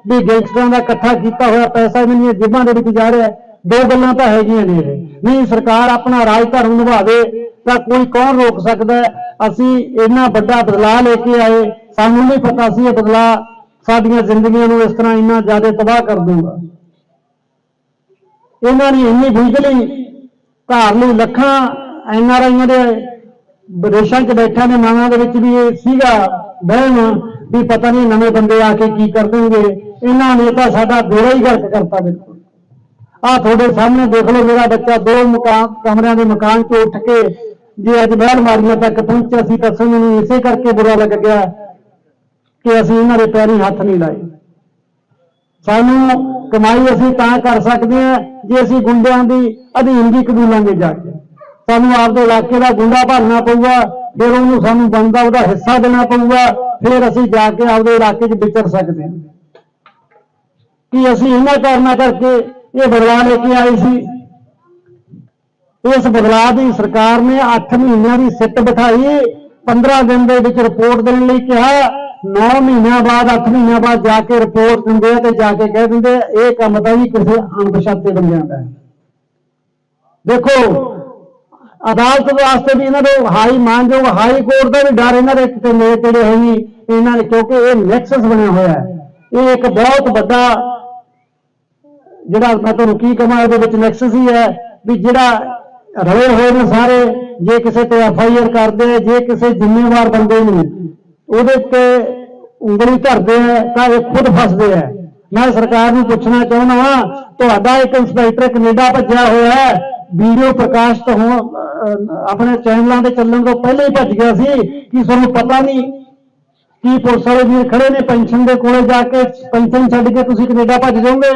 ਵੀ ਗੈਂਗਸਟਰਾਂ ਦਾ ਇਕੱਠਾ ਕੀਤਾ ਹੋਇਆ ਪੈਸਾ ਇਹਨਾਂ ਦੀਆਂ ਜੇਬਾਂ ਦੇ ਵਿੱਚ ਜਾ ਰਿਹਾ। ਦੋ ਗੱਲਾਂ ਤਾਂ ਹੈਗੀਆਂ ਨੇ ਇਹ। ਨਹੀਂ, ਸਰਕਾਰ ਆਪਣਾ ਰਾਜ ਧਰਮ ਨਿਭਾਵੇ ਤਾਂ ਕੋਈ ਕੌਣ ਰੋਕ ਸਕਦਾ? ਅਸੀਂ ਇੰਨਾ ਵੱਡਾ ਬਦਲਾਅ ਲੈ ਕੇ ਆਏ। ਸਾਨੂੰ ਨਹੀਂ ਪਤਾ ਸੀ ਇਹ ਬਦਲਾਅ ਸਾਡੀਆਂ ਜ਼ਿੰਦਗੀਆਂ ਨੂੰ ਇਸ ਤਰ੍ਹਾਂ ਇੰਨਾ ਜ਼ਿਆਦਾ ਤਬਾਹ ਕਰ ਦੂਗਾ ਇਹਨਾਂ ਨੇ ਇੰਨੀ ਬਿਜਲੀ, ਘਰ ਨੂੰ ਲੱਖਾਂ ਐਨ ਆਰ ਆਈਆਂ ਦੇ ਵਿਦੇਸ਼ਾਂ 'ਚ ਬੈਠਿਆਂ ਨੇ ਮਨਾਂ ਦੇ ਵਿੱਚ ਵੀ ਇਹ ਸੀਗਾ ਬਹਿਣ। ਵੀ ਪਤਾ ਨਹੀਂ ਨਵੇਂ ਬੰਦੇ ਆ ਕੇ ਕੀ ਕਰ ਦੇਣਗੇ। ਇਹਨਾਂ ਨੇ ਤਾਂ ਸਾਡਾ ਬੇੜਾ ਹੀ ਗਰਕ ਕਰਤਾ ਬਿਲਕੁਲ। ਆਹ ਤੁਹਾਡੇ ਸਾਹਮਣੇ ਦੇਖ ਲਓ ਮੇਰਾ ਬੱਚਾ, ਦੋ ਮਕਾਨ, ਕਮਰਿਆਂ ਦੇ ਮਕਾਨ 'ਚੋਂ ਉੱਠ ਕੇ ਜੇ ਅੱਜ ਮਹਿਲ ਮਾਰੀਆਂ ਤੱਕ ਪਹੁੰਚਿਆ ਸੀ ਤਾਂ ਸਾਨੂੰ ਇਸੇ ਕਰਕੇ ਬੁਰਾ ਲੱਗ ਗਿਆ ਕਿ ਅਸੀਂ ਇਹਨਾਂ ਦੇ ਪੈਰੀ ਹੱਥ ਨਹੀਂ ਲਾਏ। ਸਾਨੂੰ ਕਮਾਈ ਅਸੀਂ ਤਾਂ ਕਰ ਸਕਦੇ ਹਾਂ ਜੇ ਅਸੀਂ ਗੁੰਡਿਆਂ ਦੀ ਅਧੀਨ ਵੀ ਕਬੂਲਾਂਗੇ ਜਾ ਕੇ। ਸਾਨੂੰ ਆਪਦੇ ਇਲਾਕੇ ਦਾ ਗੁੰਡਾ ਭਰਨਾ ਪਊਗਾ। ਫਿਰ ਉਹਨੂੰ ਸਾਨੂੰ ਬਣਦਾ, ਉਹਦਾ ਹਿੱਸਾ ਦੇਣਾ ਪਊਗਾ, ਫਿਰ ਅਸੀਂ ਜਾ ਕੇ ਆਪਦੇ ਇਲਾਕੇ 'ਚ ਵਿਚਰ ਸਕਦੇ ਹਾਂ। ਕਿ ਅਸੀਂ ਇਹਨਾਂ ਕਾਰਨਾਂ ਕਰਕੇ ਇਹ ਬਦਲਾਅ ਲੈ ਕੇ ਆਏ ਸੀ। ਇਸ ਬਦਲਾਅ ਦੀ ਸਰਕਾਰ ਨੇ 8 ਮਹੀਨਿਆਂ ਦੀ ਸਿੱਟ ਬਿਠਾਈ 15 ਦਿਨ ਦੇ ਵਿੱਚ ਰਿਪੋਰਟ ਦੇਣ ਲਈ ਕਿਹਾ 9 ਮਹੀਨਿਆਂ ਬਾਅਦ 8 ਮਹੀਨਿਆਂ ਬਾਅਦ ਜਾ ਕੇ ਰਿਪੋਰਟ ਦਿੰਦੇ ਆ ਤੇ ਜਾ ਕੇ ਕਹਿ ਦਿੰਦੇ ਇਹ ਕੰਮ ਤਾਂ ਜੀ ਕਿਸੇ ਅਣਪਛਾਤੇ ਬੰਦਿਆਂ ਦਾ ਦੇਖੋ ਅਦਾਲਤ ਵਾਸਤੇ ਵੀ ਇਹਨਾਂ ਦੇ ਹਾਈ ਮਾਨਯੋਗ ਹਾਈ ਕੋਰਟ ਦਾ ਵੀ ਡਰ ਇਹਨਾਂ ਦੇ ਕਿਤੇ ਨੇੜੇ ਤੇੜੇ ਹੈ ਇਹਨਾਂ ਨੇ ਕਿਉਂਕਿ ਇਹ ਨੈਕਸਸ ਬਣਿਆ ਹੋਇਆ ਹੈ। ਇਹ ਇੱਕ ਬਹੁਤ ਵੱਡਾ ਜਿਹੜਾ ਮੈਂ ਤੁਹਾਨੂੰ ਕੀ ਕਹਾਂ, ਇਹਦੇ ਵਿੱਚ ਨੈਕਸਸ ਹੀ ਹੈ ਵੀ ਜਿਹੜਾ ਰਲੇ ਹੋਏ ਨੇ ਸਾਰੇ, ਜੇ ਕਿਸੇ ਤੇ ਐਫ ਆਈ ਆਰ ਕਰਦੇ ਆ, ਜੇ ਕਿਸੇ ਜ਼ਿੰਮੇਵਾਰ ਬੰਦੇ ਨੂੰ ਉਹਦੇ ਤੇ ਉਂਗਲੀ ਧਰਦੇ ਆ, ਤਾਂ ਇਹ ਖੁਦ ਫਸਦੇ ਆ। ਮੈਂ ਸਰਕਾਰ ਨੂੰ ਪੁੱਛਣਾ ਚਾਹੁੰਦਾ ਹਾਂ ਤੁਹਾਡਾ ਇੱਕ ਇੰਸਪੈਕਟਰ ਕੈਨੇਡਾ ਭੱਜਿਆ ਹੋਇਆ ਹੈ ਵੀਡੀਓ ਪ੍ਰਕਾਸ਼ਿਤ ਹੋ ਅਹ, ਆਪਣੇ ਚੈਨਲਾਂ ਤੇ ਚੱਲਣ ਤੋਂ ਪਹਿਲਾਂ ਹੀ ਭੱਜ ਗਿਆ ਸੀ ਕਿ ਤੁਹਾਨੂੰ ਪਤਾ ਨਹੀਂ ਕੀ ਪੁਲਿਸ ਵਾਲੇ ਵੀਰ ਖੜੇ ਨੇ ਪੈਨਸ਼ਨ ਦੇ ਕੋਲੇ ਜਾ ਕੇ ਪੈਨਸ਼ਨ ਛੱਡ ਕੇ ਤੁਸੀਂ ਕੈਨੇਡਾ ਭੱਜ ਜਾਓਗੇ।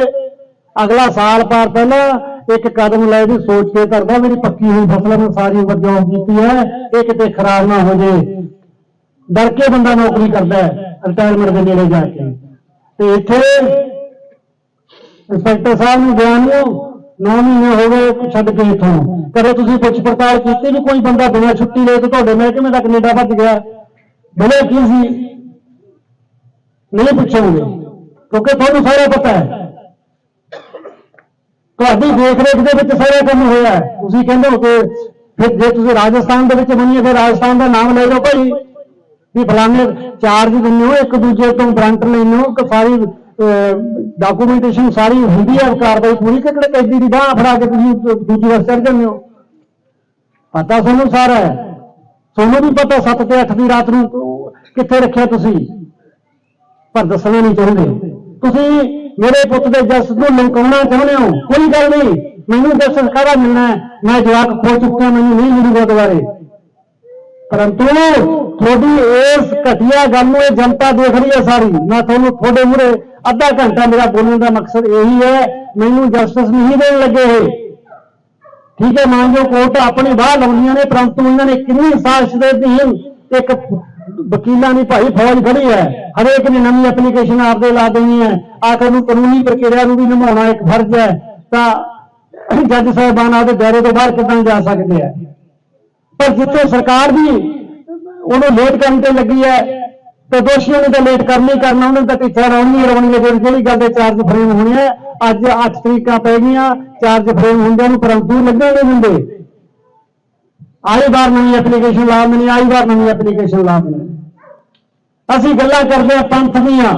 ਅਗਲਾ ਸਾਲ ਪਾਰ ਪਹਿਲਾਂ ਇੱਕ ਕਦਮ ਲੈ ਵੀ ਸੋਚ ਕੇ ਕਰਦਾ ਮੇਰੀ ਪੱਕੀ ਹੋਈ ਫਸਲ ਮੈਂ ਸਾਰੀ ਉਮਰ ਜੌਬ ਕੀਤੀ ਹੈ ਇਹ ਕਿਤੇ ਖਰਾਬ ਨਾ ਹੋ ਜੇ ਡਰ ਕੇ ਬੰਦਾ ਨੌਕਰੀ ਕਰਦਾ ਹੈ ਰਿਟਾਇਰਮੈਂਟ ਦੇ ਨੇੜੇ ਜਾ ਕੇ। ਤੇ ਇੱਥੇ ਇੰਸਪੈਕਟਰ ਸਾਹਿਬ ਨੂੰ ਬਿਆਨ ਨੂੰ 9 ਮਹੀਨੇ ਹੋ ਗਏ ਛੱਡ ਕੇ ਇੱਥੋਂ। ਕਦੇ ਤੁਸੀਂ ਪੁੱਛ ਪੜਤਾਲ ਕੀਤੀ ਵੀ ਕੋਈ ਬੰਦਾ ਬਿਨਾਂ ਛੁੱਟੀ ਲਏ ਤੇ ਤੁਹਾਡੇ ਮਹਿਕਮੇ ਦਾ ਕੈਨੇਡਾ ਭੱਜ ਗਿਆ? ਬਲੇ ਕੀ ਸੀ? ਨਹੀਂ ਪੁੱਛੋਗੇ। ਕਿਉਂਕਿ ਤੁਹਾਨੂੰ ਸਾਰਾ ਪਤਾ ਹੈ। ਤੁਹਾਡੀ ਦੇਖ ਰੇਖ ਦੇ ਵਿੱਚ ਸਾਰਾ ਕੰਮ ਹੋਇਆ ਤੁਸੀਂ ਕਹਿੰਦੇ ਹੋ ਕਿ ਫਿਰ ਜੇ ਤੁਸੀਂ ਰਾਜਸਥਾਨ ਦੇ ਵਿੱਚ ਬਣੀ ਫਿਰ ਰਾਜਸਥਾਨ ਦਾ ਨਾਮ ਲੈ ਲਓ ਭਾਈ। ਵੀ ਫਲਾਣੇ ਚਾਰਜ ਦਿੰਦੇ ਹੋ, ਇੱਕ ਦੂਜੇ ਤੋਂ ਵਾਰੰਟ ਲੈਂਦੇ ਹੋ ਕਿ ਸਾਰੀ ਡਾਕੂਮੈਂਟੇਸ਼ਨ ਸਾਰੀ ਹੁੰਦੀ ਹੈ ਕਾਰਵਾਈ ਪੂਰੀ ਕਿ ਕਿਹੜੇ ਕੈਦੀ ਦੀ ਬਾਹ ਫੜਾ ਕੇ ਤੁਸੀਂ ਦੂਜੀ ਵਾਰ ਚੜ ਜਾਂਦੇ ਹੋ। ਪਤਾ ਤੁਹਾਨੂੰ ਸਾਰਾ ਹੈ। ਤੁਹਾਨੂੰ ਵੀ ਪਤਾ 7 ਤੇ 8 ਦੀ ਰਾਤ ਨੂੰ ਕਿੱਥੇ ਰੱਖਿਆ ਤੁਸੀਂ? ਪਰ ਦੱਸਣਾ ਨਹੀਂ ਚਾਹੁੰਦੇ। ਤੁਸੀਂ ਮੇਰੇ ਪੁੱਤ ਦੇ ਜਸ ਨੂੰ ਲੰਕਾਉਣਾ ਚਾਹੁੰਦੇ ਹੋ। ਕੋਈ ਗੱਲ ਨਹੀਂ। ਮੈਨੂੰ ਜਸਟਿਸ ਕਾਹਦਾ ਮਿਲਣਾ ਮੈਂ ਜਵਾਕ ਖੋ ਚੁੱਕਿਆ, ਮੈਨੂੰ ਨਹੀਂ ਮਿਲੂਗਾ ਦੁਬਾਰੇ। ਪਰੰਤੂ ਤੁਹਾਡੀ ਇਸ ਘਟੀਆ ਗੱਲ ਨੂੰ ਇਹ ਜਨਤਾ ਦੇਖ ਰਹੀ ਹੈ ਸਾਰੀ। ਮੈਂ ਤੁਹਾਨੂੰ ਤੁਹਾਡੇ ਮੂਹਰੇ ਅੱਧਾ ਘੰਟਾ ਮੇਰਾ ਬੋਲਣ ਦਾ ਮਕਸਦ ਇਹੀ ਹੈ, ਮੈਨੂੰ ਜਸਟਿਸ ਨਹੀਂ ਦੇਣ ਲੱਗੇ ਇਹ। ਠੀਕ ਹੈ ਮਾਨਜੋ ਕੋਰਟ ਆਪਣੀ ਬਾਹ ਲਾਉਂਦੀਆਂ ਨੇ, ਪਰੰਤੂ ਇਹਨਾਂ ਨੇ ਕਿੰਨੀ ਸਾਜ਼ਿਸ਼ ਦੇ ਅਧੀਨ ਇੱਕ ਵਕੀਲਾਂ ਦੀ ਭਾਈ ਫੌਜ ਖੜੀ ਹੈ। ਹਰੇਕ ਨੇ ਨਵੀਂ ਐਪਲੀਕੇਸ਼ਨ ਆਪਦੇ ਲਾ ਦੇਣੀ ਹੈ। ਆਖਰ ਨੂੰ ਕਾਨੂੰਨੀ ਪ੍ਰਕਿਰਿਆ ਨੂੰ ਵੀ ਨਿਭਾਉਣਾ ਇੱਕ ਫਰਜ਼ ਹੈ। ਤਾਂ ਜੱਜ ਸਾਹਿਬਾਨ ਆਪਦੇ ਦਾਇਰੇ ਤੋਂ ਬਾਹਰ ਕਿੱਦਾਂ ਜਾ ਸਕਦੇ ਆ? ਪਰ ਜਿੱਥੇ ਸਰਕਾਰ ਵੀ ਉਹਨੂੰ ਲੇਟ ਕਰਨ ਤੇ ਲੱਗੀ ਹੈ ਤੇ ਦੋਸ਼ੀਆਂ ਨੂੰ ਤਾਂ ਲੇਟ ਕਰਨੀ ਹੀ ਕਰਨਾ, ਉਹਨਾਂ ਦਾ ਪਿੱਛੇ ਰੌਣੀ ਰੌਣੀ ਹੈ, ਜਿਹੜੀ ਜਿਹੜੀ ਗੱਲ ਦੇ ਚਾਰਜ ਫਰੇਮ ਹੋਣੇ ਆ, ਅੱਜ 8 ਤਰੀਕਾਂ ਪੈ ਗਈਆਂ ਚਾਰਜ ਫਰੇਮ ਹੁੰਦਿਆਂ ਨੂੰ ਪਰੰਤੂ ਲੱਗਣਗੇ ਹੁੰਦੇ। ਆਈ ਵਾਰ ਨਵੀਂ ਐਪਲੀਕੇਸ਼ਨ ਲਾ ਦਿੰਦੇ ਆਈ ਵਾਰ ਨਵੀਂ ਐਪਲੀਕੇਸ਼ਨ ਲਾ ਦਿੰਦੇ ਅਸੀਂ ਗੱਲਾਂ ਕਰਦੇ ਆ ਪੰਥ ਦੀਆਂ।